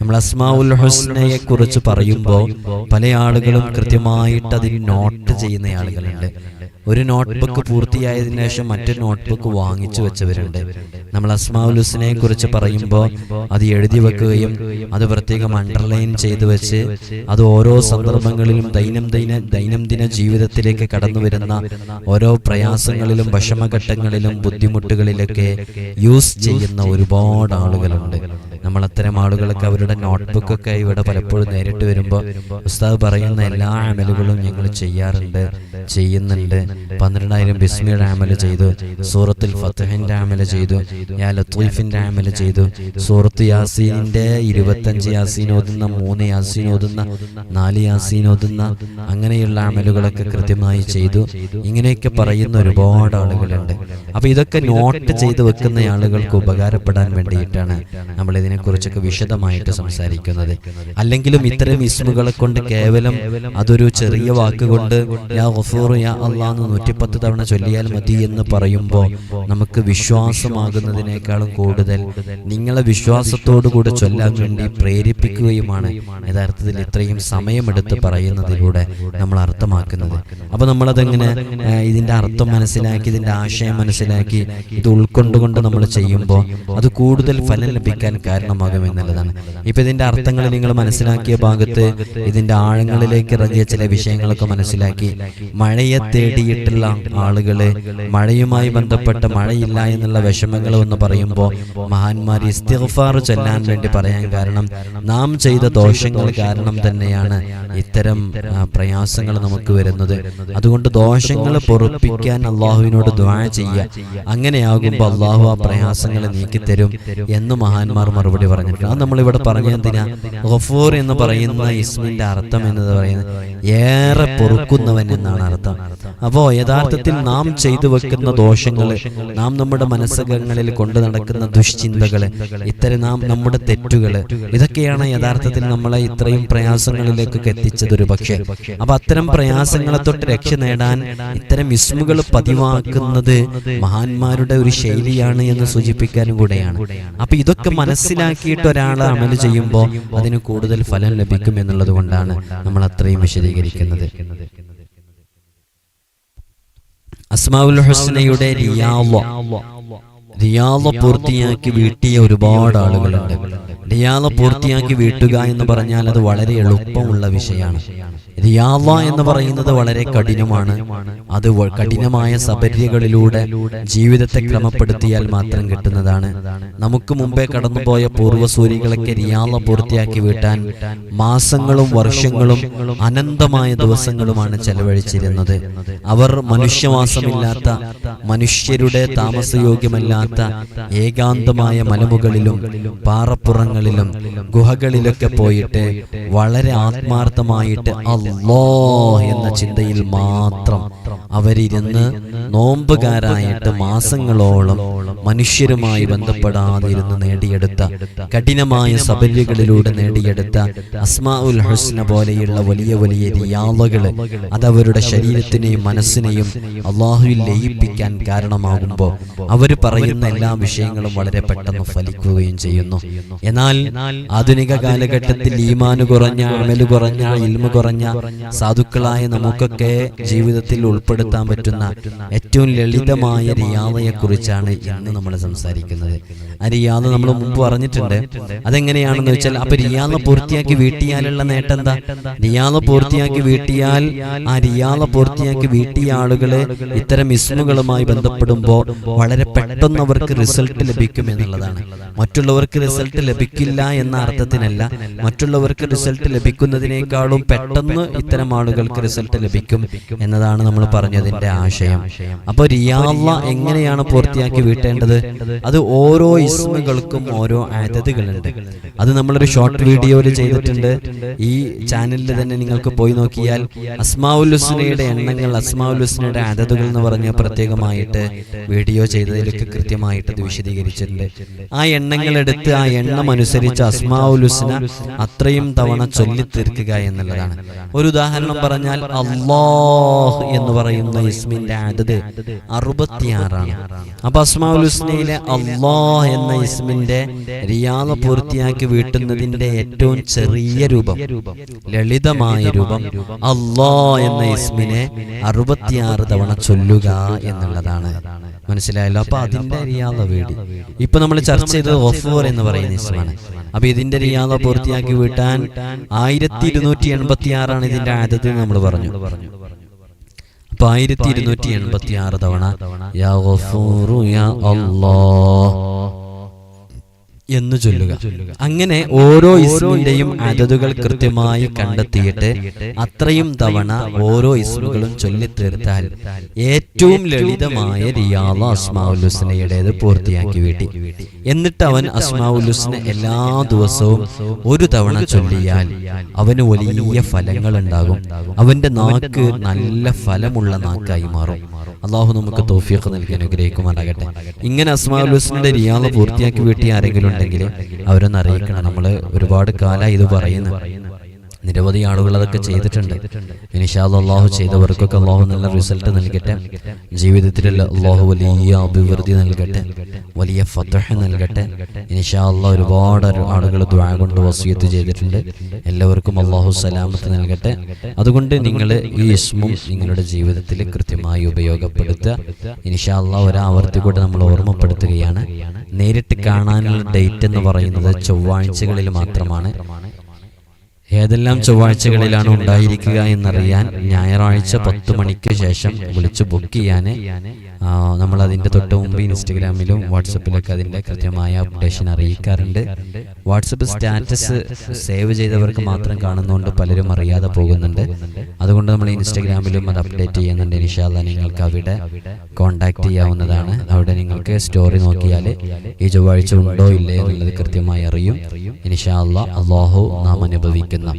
A: നമ്മൾ അസ്മാഉൽ ഹുസ്നയെ കുറിച്ച് പറയുമ്പോൾ പല ആളുകളും കൃത്യമായിട്ട് അതിൽ നോട്ട് ചെയ്യുന്ന ആളുകളുണ്ട്. ഒരു നോട്ട്ബുക്ക് പൂർത്തിയായതിനു ശേഷം മറ്റൊരു നോട്ട് ബുക്ക് വാങ്ങിച്ചു വെച്ചവരുണ്ട്. നമ്മൾ അസ്മാഉൽ ഹുസ്നയെ കുറിച്ച് പറയുമ്പോൾ അത് എഴുതി വെക്കുകയും അത് പ്രത്യേകം അണ്ടർലൈൻ ചെയ്തു വെച്ച് അത് ഓരോ സന്ദർഭങ്ങളിലും ദൈനംദിന ദൈനംദിന ജീവിതത്തിലേക്ക് കടന്നു വരുന്ന ഓരോ പ്രയാസങ്ങളിലും വിഷമഘട്ടങ്ങളിലും ബുദ്ധിമുട്ടുകളിലൊക്കെ യൂസ് ചെയ്യുന്ന ഒരുപാട് ആളുകളുണ്ട്. നമ്മൾ അത്തരം ആളുകൾക്ക് അവരുടെ നോട്ട്ബുക്കൊക്കെ ഇവിടെ പലപ്പോഴും നേരിട്ട് വരുമ്പോൾ ഉസ്താദ് പറയുന്ന എല്ലാ അമലുകളും ഞങ്ങൾ ചെയ്യാറുണ്ട് ചെയ്യുന്നുണ്ട്. പന്ത്രണ്ടായിരം ബിസ്മിയുടെ അമൽ ചെയ്തു സൂറത്തുൽ ഫത്തഹിന്റെ അമൽ ചെയ്തു യാ ലത്തീഫിന്റെ അമൽ ചെയ്തു സൂറത്ത് യാസീനിന്റെ ഇരുപത്തഞ്ച് യാസീൻ ഓതുന്ന മൂന്ന് യാസീൻ ഓതുന്ന നാല് യാസീൻ ഓതുന്ന അങ്ങനെയുള്ള അമലുകളൊക്കെ കൃത്യമായി ചെയ്തു. ഇങ്ങനെയൊക്കെ പറയുന്ന ഒരുപാട് ആളുകളുണ്ട്. അപ്പൊ ഇതൊക്കെ നോട്ട് ചെയ്ത് വെക്കുന്ന ആളുകൾക്ക് ഉപകാരപ്പെടാൻ വേണ്ടിയിട്ടാണ് നമ്മൾ ഇതിനെക്കുറിച്ചൊക്കെ വിശദമായിട്ട് സംസാരിക്കുന്നത്. അല്ലെങ്കിലും ഇത്തരം ഇസ്മുകളെ കൊണ്ട് കേവലം അതൊരു ചെറിയ വാക്കുകൊണ്ട് യാ ഗഫൂർ യാ അള്ളാന്ന് നൂറ്റിപ്പത്ത് തവണ ചൊല്ലിയാൽ മതി എന്ന് പറയുമ്പോൾ നമുക്ക് വിശ്വാസമാകുന്നതിനേക്കാളും കൂടുതൽ നിങ്ങളെ വിശ്വാസത്തോടു കൂടെ ചൊല്ലാൻ വേണ്ടി പ്രേരിപ്പിക്കുകയുമാണ്. യഥാർത്ഥത്തിൽ ഇത്രയും സമയമെടുത്ത് പറയുന്നതിലൂടെ നമ്മൾ അർത്ഥമാക്കുന്നത്. അപ്പൊ നമ്മളതെങ്ങനെ ഇതിന്റെ അർത്ഥം മനസ്സിലാക്കി ഇതിന്റെ ആശയം മനസ്സിലാക്കി ഇത് ഉൾക്കൊണ്ടുകൊണ്ട് നമ്മൾ ചെയ്യുമ്പോൾ അത് കൂടുതൽ ഫലം ലഭിക്കാൻ കാരണമാകും എന്നുള്ളതാണ്. ഇപ്പൊ ഇതിന്റെ അർത്ഥങ്ങൾ നിങ്ങൾ മനസ്സിലാക്കിയ ഭാഗത്ത് ഇതിന്റെ ആഴങ്ങളിലേക്ക് ഇറങ്ങിയ ചില വിഷയങ്ങളൊക്കെ മനസ്സിലാക്കി മഴയെ തേടിയിട്ടുള്ള ആളുകളെ മഴയുമായി ബന്ധപ്പെട്ട മഴയില്ല എന്നുള്ള വിഷമങ്ങൾ എന്ന് പറയുമ്പോൾ മഹാന്മാർ ഇസ്തിഫാർ ചൊല്ലാൻ വേണ്ടി പറയാൻ കാരണം നാം ചെയ്ത ദോഷങ്ങൾ കാരണം തന്നെയാണ് ഇത്തരം പ്രയാസങ്ങൾ നമുക്ക് വരുന്നത്. അതുകൊണ്ട് ദോഷങ്ങൾ പൊറുപ്പിക്കാൻ അള്ളാഹുവിനോട് ദ്വാ ചെയ്യുക. അങ്ങനെയാകുമ്പോൾ അള്ളാഹു ആ പ്രയാസങ്ങൾ നീക്കിത്തരും എന്ന് മഹാന്മാർ മറുപടി പറഞ്ഞിട്ടുണ്ട്. അത് നമ്മളിവിടെ പറഞ്ഞെന്തിനാ ഗഫൂർ എന്ന് പറയുന്ന ഇസ്മിന്റെ അർത്ഥം എന്നത് പറയുന്നത് ഏറെ പൊറുക്കുന്നവൻ എന്നാണ് അർത്ഥം. അപ്പോ യഥാർത്ഥത്തിൽ നാം ചെയ്തു വെക്കുന്ന ദോഷങ്ങൾ നാം നമ്മുടെ മനസ്സകങ്ങളിൽ കൊണ്ടു നടക്കുന്ന ദുശ്ചിന്തകൾ ഇത്തരം നാം നമ്മുടെ തെറ്റുകൾ ഇതൊക്കെയാണ് യഥാർത്ഥത്തിൽ നമ്മളെ ഇത്രയും പ്രയാസങ്ങളിലേക്കൊക്കെ എത്തിച്ചത് ഒരു പക്ഷേ. അപ്പൊ അത്തരം പ്രയാസങ്ങളെ തൊട്ട് രക്ഷ നേടാൻ ഇത്തരം ഇസ്മുകൾ പതിവാക്കുന്നത് മഹാന്മാരുടെ ഒരു ശൈലിയാണ് എന്ന് സൂചിപ്പിക്കാനും കൂടെയാണ്. അപ്പൊ ഇതൊക്കെ മനസ്സിലാക്കിയിട്ട് ഒരാൾ അമൽ ചെയ്യുമ്പോൾ അതിന് കൂടുതൽ ഫലം ലഭിക്കും എന്നുള്ളത് കൊണ്ടാണ് നമ്മൾ അത്രയും വിശദീകരിക്കുന്നത്. അസ്മാഉൽ ഹുസ്നയുടെ റിയാള റിയാള പൂർത്തിയാക്കി വീട്ടിയ ഒരുപാട് ആളുകളുണ്ട്. റിയാള പൂർത്തിയാക്കി വീട്ടുക എന്ന് പറഞ്ഞാൽ അത് വളരെ എളുപ്പമുള്ള വിഷയമാണ്. റിയാള എന്ന് പറയുന്നത് വളരെ കഠിനമാണ്. അത് കഠിനമായ സബര്യകളിലൂടെ ജീവിതത്തെ ക്രമപ്പെടുത്തിയാൽ മാത്രം കിട്ടുന്നതാണ്. നമുക്ക് മുമ്പേ കടന്നുപോയ പൂർവസൂരികളൊക്കെ റിയാള പൂർത്തിയാക്കി വീട്ടാൻ മാസങ്ങളും വർഷങ്ങളും അനന്തമായ ദിവസങ്ങളുമാണ് ചെലവഴിച്ചിരുന്നത്. അവർ മനുഷ്യവാസമില്ലാത്ത മനുഷ്യരുടെ താമസയോഗ്യമല്ലാത്ത ഏകാന്തമായ മലമുകളിലും പാറപ്പുറങ്ങളിലും ഗുഹകളിലൊക്കെ പോയിട്ട് വളരെ ആത്മാർത്ഥമായിട്ട് അല്ലോ എന്ന ചിന്തയിൽ മാത്രം അവരിരുന്ന് നോമ്പുകാരായിട്ട് മാസങ്ങളോളം മനുഷ്യരുമായി ബന്ധപ്പെടാതിരുന്ന് നേടിയെടുത്ത കഠിനമായ സബല്യകളിലൂടെ നേടിയെടുത്ത അസ്മാ ഉൽ ഹുസ്ന പോലെയുള്ള വലിയ വലിയ റിയാളകൾ അതവരുടെ ശരീരത്തിനെയും മനസ്സിനെയും അള്ളാഹുവിൽ ലയിപ്പിക്കാൻ കാരണമാകുമ്പോൾ അവർ പറയുന്ന എല്ലാ വിഷയങ്ങളും വളരെ പെട്ടെന്ന് ഫലിക്കുകയും ചെയ്യുന്നു. എന്നാൽ ആധുനിക കാലഘട്ടത്തിൽ ഈമാന് കുറഞ്ഞ അമൽ കുറഞ്ഞ ഇൽമ കുറഞ്ഞ സാധുക്കളായ നമുക്കൊക്കെ ജീവിതത്തിൽ ഉൾപ്പെടുത്താൻ പറ്റുന്ന ഏറ്റവും ലളിതമായ റിയാദയെ കുറിച്ചാണ് ഇന്ന് നമ്മൾ സംസാരിക്കുന്നത്? ആ റിയാദ നമ്മൾ മുമ്പ് പറഞ്ഞിട്ടുണ്ട്. അതെങ്ങനെയാണെന്ന് വെച്ചാൽ അപ്പൊ റിയാദ പൂർത്തിയാക്കി വീട്ടിയാലുള്ള നേട്ടം എന്താ? റിയാദ പൂർത്തിയാക്കി വീട്ടിയാൽ ആ റിയാദ പൂർത്തിയാക്കി വീട്ടിയ ആളുകൾ ഇത്തരം ഇസ്മുകളുമായി ബന്ധപ്പെടുമ്പോൾ വളരെ പെട്ടെന്ന് അവർക്ക് റിസൾട്ട് ലഭിക്കും എന്നുള്ളതാണ്. മറ്റുള്ളവർക്ക് റിസൾട്ട് ലഭിക്കില്ല എന്ന അർത്ഥത്തിനല്ല. മറ്റുള്ളവർക്ക് റിസൾട്ട് ലഭിക്കുന്നതിനേക്കാളും പെട്ടെന്ന് ഇത്തരം ആളുകൾക്ക് റിസൾട്ട് ലഭിക്കും എന്നതാണ് നമ്മൾ പറഞ്ഞതിന്റെ ആശയം. അപ്പൊ റിയാള എങ്ങനെയാണ് പൂർത്തിയാക്കി വീട്ടേണ്ടത്? അത് ഓരോ ഇസ്മുകൾക്കും ഓരോ ആദതുകളുണ്ട് അത് നമ്മളൊരു ഷോർട്ട് വീഡിയോയിൽ ചെയ്തിട്ടുണ്ട്. ഈ ചാനലിൽ തന്നെ നിങ്ങൾക്ക് പോയി നോക്കിയാൽ അസ്മാഉൽ ഹുസ്നയുടെ എണ്ണങ്ങൾ അസ്മാഉൽ ഹുസ്നയുടെ ആദതുകൾ എന്ന് പറഞ്ഞ് പ്രത്യേകമായിട്ട് വീഡിയോ ചെയ്തതിലൊക്കെ കൃത്യമായിട്ട് അത് വിശദീകരിച്ചിട്ടുണ്ട്. ആ എണ്ണങ്ങൾ എടുത്ത് ആ എണ്ണം അനുസരിച്ച് അസ്മാഉൽ ഹുസ്ന അത്രയും തവണ ചൊല്ലി തീർക്കുക എന്നുള്ളതാണ്. ഒരു ഉദാഹരണം പറഞ്ഞാൽ അള്ളാഹ് എന്ന് പറയുന്ന ഇസ്മിന്റെ ആദത് അറുപത്തിയാറാണ്. അപ്പൊ അസ്മാഉൽ ഹുസ്നയിലെ അള്ളാഹ് എന്ന ഇസ്മിന്റെ റിയാദ പൂർത്തിയാക്കി വീട്ടുന്നതിന്റെ ഏറ്റവും ചെറിയ രൂപം ലളിതമായ രൂപം അള്ളാ എന്ന ഇസ്മിനെ അറുപത്തിയാറ് തവണ ചൊല്ലുക എന്നുള്ളതാണ്. മനസ്സിലായല്ലോ? അപ്പൊ അതിന്റെ റിയാദ വീടി. ഇപ്പൊ നമ്മൾ ചർച്ച ചെയ്തത് ഒഫൂർ എന്ന് പറയുന്ന ഇസ്മാണ്. അപ്പൊ ഇതിന്റെ റിയാദ പൂർത്തിയാക്കി വീട്ടാൻ ആയിരത്തി ഇരുന്നൂറ്റി എൺപത്തി ആറാണ് ഇതിന്റെ ആദ്യത്തിൽ നമ്മൾ പറഞ്ഞു. അപ്പൊ ആയിരത്തി ഇരുന്നൂറ്റി എൺപത്തി ആറ് തവണ എന്ന് ചൊല്ലുക. അങ്ങനെ ഓരോ ഇസ്മിന്റെയും അതതുകൾ കൃത്യമായി കണ്ടെത്തിയിട്ട് അത്രയും തവണ ഓരോ ഇസ്മുകളും ചൊല്ലിത്തീർത്താൽ ഏറ്റവും ലളിതമായ റിയാദ അസ്മാഉലുസ്നയുടേത് പൂർത്തിയാക്കി വീട്ടി. എന്നിട്ട് അവൻ അസ്മാഉലുസ്ന എല്ലാ ദിവസവും ഒരു തവണ ചൊല്ലിയാൽ അവന് വലിയ ഫലങ്ങൾ ഉണ്ടാകും. അവന്റെ നാക്ക് നല്ല ഫലമുള്ള നാക്കായി മാറും. അള്ളാഹു നമുക്ക് തോഫിയൊക്കെ നൽകി അനുഗ്രഹിക്കുമാറാകട്ടെ. ഇങ്ങനെ അസ്മാഉൽ ഹുസ്നയുടെ പൂർത്തിയാക്കി വീട്ടിയ ആരെങ്കിലും ഉണ്ടെങ്കിൽ അവരൊന്ന് അറിയിക്കണം. നമ്മൾ ഒരുപാട് കാലം ഇത് പറയുന്നു. നിരവധി ആളുകൾ അതൊക്കെ ചെയ്തിട്ടുണ്ട്. ഇനിഷാദ് അള്ളാഹു ചെയ്തവർക്കൊക്കെ അള്ളാഹു നല്ല റിസൾട്ട് നൽകട്ടെ. ജീവിതത്തിൽ അള്ളാഹു വലിയ അഭിവൃദ്ധി നൽകട്ടെ. വലിയ ഫതഹ് നൽകട്ടെ. ഇനിഷാ അള്ളാഹ് ഒരുപാട് ആളുകൾ ദ്വാ കൊണ്ട് വസീയത്ത് ചെയ്തിട്ടുണ്ട്. എല്ലാവർക്കും അള്ളാഹു സലാമത്ത് നൽകട്ടെ. അതുകൊണ്ട് നിങ്ങൾ ഈ ഇസ്മും നിങ്ങളുടെ ജീവിതത്തിൽ കൃത്യമായി ഉപയോഗപ്പെടുത്തുക. ഇനിഷാ അള്ളാഹ് ഒരാവർത്തി കൂടെ നമ്മൾ ഓർമ്മപ്പെടുത്തുകയാണ്. നേരിട്ട് കാണാനുള്ള ഡേറ്റ് എന്ന് പറയുന്നത് ചൊവ്വാഴ്ചകളിൽ മാത്രമാണ്. ഏതെല്ലാം ചൊവ്വാഴ്ചകളിലാണ് ഉണ്ടായിരിക്കുക എന്നറിയാൻ ഞായറാഴ്ച പത്ത് മണിക്ക് ശേഷം വിളിച്ച് ബുക്ക് ചെയ്യാൻ നമ്മൾ അതിന്റെ തൊട്ട് മുമ്പ് ഇൻസ്റ്റഗ്രാമിലും വാട്സപ്പിലൊക്കെ അതിന്റെ കൃത്യമായ അപ്ഡേഷൻ അറിയിക്കാറുണ്ട്. വാട്സപ്പ് സ്റ്റാറ്റസ് സേവ് ചെയ്തവർക്ക് മാത്രം കാണുന്നതുകൊണ്ട് പലരും അറിയാതെ പോകുന്നുണ്ട്. അതുകൊണ്ട് നമ്മൾ ഇൻസ്റ്റഗ്രാമിലും അത് അപ്ഡേറ്റ് ചെയ്യുന്നുണ്ട്. ഇൻഷാല്ല നിങ്ങൾക്ക് അവിടെ കോണ്ടാക്ട് ചെയ്യാവുന്നതാണ്. അവിടെ നിങ്ങൾക്ക് സ്റ്റോറി നോക്കിയാൽ ഈ ചൊവ്വാഴ്ച ഉണ്ടോ ഇല്ലേ എന്നുള്ളത് കൃത്യമായി അറിയും. ഇൻഷാല്ല അള്ളാഹു നാം അനുഭവിക്കുന്ന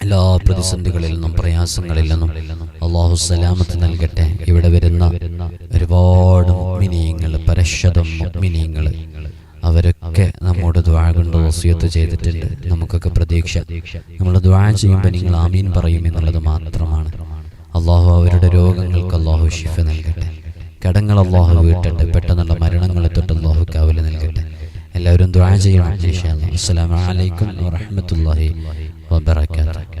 A: എല്ലാ പ്രതിസന്ധികളിൽ നിന്നും പ്രയാസങ്ങളിൽ നിന്നും അള്ളാഹു സലാമത്ത് നൽകട്ടെ. ഇവിടെ വരുന്ന ഒരുപാട് മുഗ്മിനീയങ്ങൾ പരശതം മുഗ്മിനീയങ്ങൾ അവരൊക്കെ നമ്മോട് ദ്വാ കൊണ്ട് വസിയത്ത് ചെയ്തിട്ടുണ്ട്. നമുക്കൊക്കെ പ്രതീക്ഷ. നമ്മൾ ദ്വാ ചെയ്യുമ്പോൾ നിങ്ങൾ ആമീൻ പറയും എന്നുള്ളത് മാത്രമാണ്. അള്ളാഹു അവരുടെ രോഗങ്ങൾക്ക് അള്ളാഹു ഷിഫ നൽകട്ടെ. കടങ്ങൾ അള്ളാഹു വീട്ടട്ടെ. പെട്ടെന്നുള്ള മരണങ്ങളെ തൊട്ട് അള്ളാഹു കാവൽ നൽകട്ടെ. എല്ലാവരും ദ്വാ ചെയ്യണം അസ്സലാമു അലൈക്കും وبركاته.